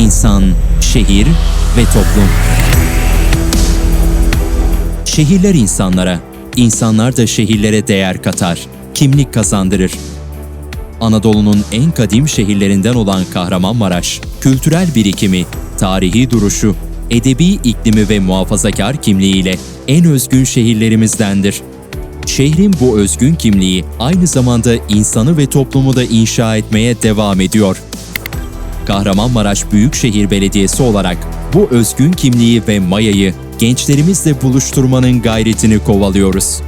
İnsan, şehir ve toplum. Şehirler insanlara, insanlar da şehirlere değer katar, kimlik kazandırır. Anadolu'nun en kadim şehirlerinden olan Kahramanmaraş, kültürel birikimi, tarihi duruşu, edebi iklimi ve muhafazakar kimliğiyle en özgün şehirlerimizdendir. Şehrin bu özgün kimliği aynı zamanda insanı ve toplumu da inşa etmeye devam ediyor. Kahramanmaraş Büyükşehir Belediyesi olarak bu özgün kimliği ve mayayı gençlerimizle buluşturmanın gayretini kovalıyoruz.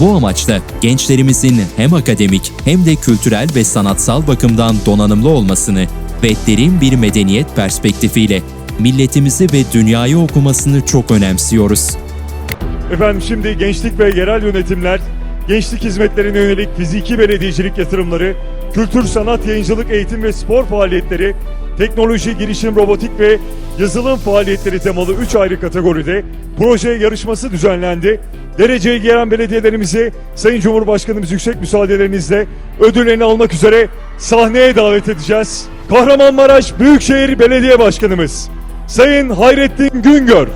Bu amaçla gençlerimizin hem akademik hem de kültürel ve sanatsal bakımdan donanımlı olmasını ve derin bir medeniyet perspektifiyle milletimizi ve dünyayı okumasını çok önemsiyoruz. Efendim şimdi gençlik ve yerel yönetimler, gençlik hizmetlerine yönelik fiziki belediyecilik yatırımları, kültür, sanat, yayıncılık, eğitim ve spor faaliyetleri, teknoloji, girişim, robotik ve yazılım faaliyetleri temalı 3 ayrı kategoride proje yarışması düzenlendi. Dereceye gelen belediyelerimizi Sayın Cumhurbaşkanımız yüksek müsaadelerinizle ödüllerini almak üzere sahneye davet edeceğiz. Kahramanmaraş Büyükşehir Belediye Başkanımız Sayın Hayrettin Güngör.